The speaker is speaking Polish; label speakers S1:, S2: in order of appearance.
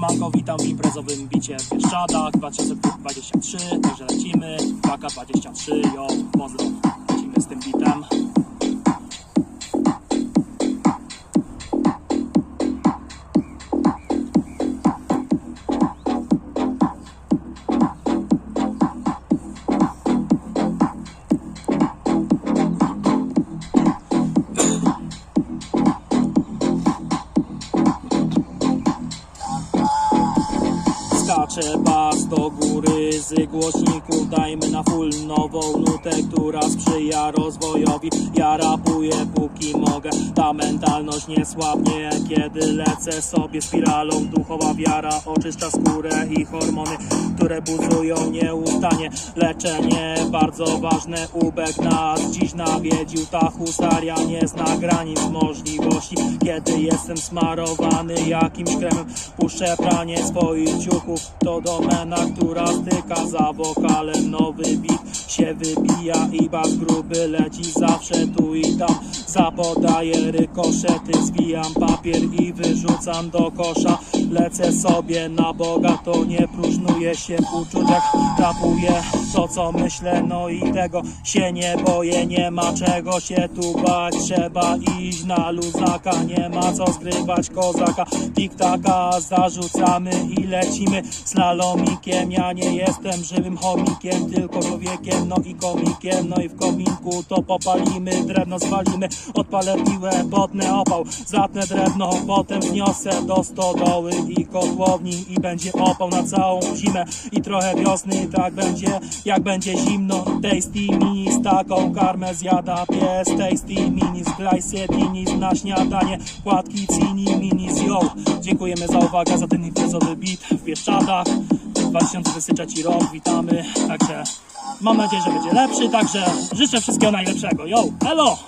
S1: Siemanko, witam w imprezowym bicie w Bieszczadach 2023, także lecimy, Paka 23, jo, pozdro, Bas do góry z głośników Dajmy na full nową nutę, która sprzyja rozwojowi. Ja rapuję póki mogę. Ta mentalność nie słabnie Kiedy lecę sobie spiralą. Duchowa wiara oczyszcza skórę i hormony Które buzują nieustannie. Leczenie bardzo ważne. Ubek nas dziś nawiedził. Ta husaria nie zna granic możliwości. Kiedy jestem smarowany jakimś kremem Puszczę pranie swoich ciuchów. To domena, która styka za wokalem. Nowy beat się wybija i bas gruby leci zawsze tu i tam. Zapodaję rykoszety, zwijam papier i wyrzucam do kosza Lecę sobie na Boga, to nie próżnuję się w uczuciach. Rapuję to co myślę, no i tego się nie boję. Nie ma czego się tu bać, trzeba iść na luzaka. Nie ma co zgrywać kozaka. Tiktaka zarzucamy i lecimy. Slalomikiem Ja nie jestem żywym chomikiem, tylko człowiekiem, no i komikiem. No i w kominku to popalimy, drewno zwalimy. Odpalę piłę, potnę opał, zatnę drewno Potem wniosę do stodoły i kotłowni I będzie opał na całą zimę. I trochę wiosny Tak będzie, jak będzie zimno. Tasty mini z taką karmę zjada pies. Tasty mini z glycetinis na śniadanie. Płatki cini mini z yo Dziękujemy za uwagę, za ten imprezowy beat w Bieszczadach. 2023 rok, witamy. Także mam nadzieję, że będzie lepszy. Także życzę wszystkiego najlepszego. Yo, hello!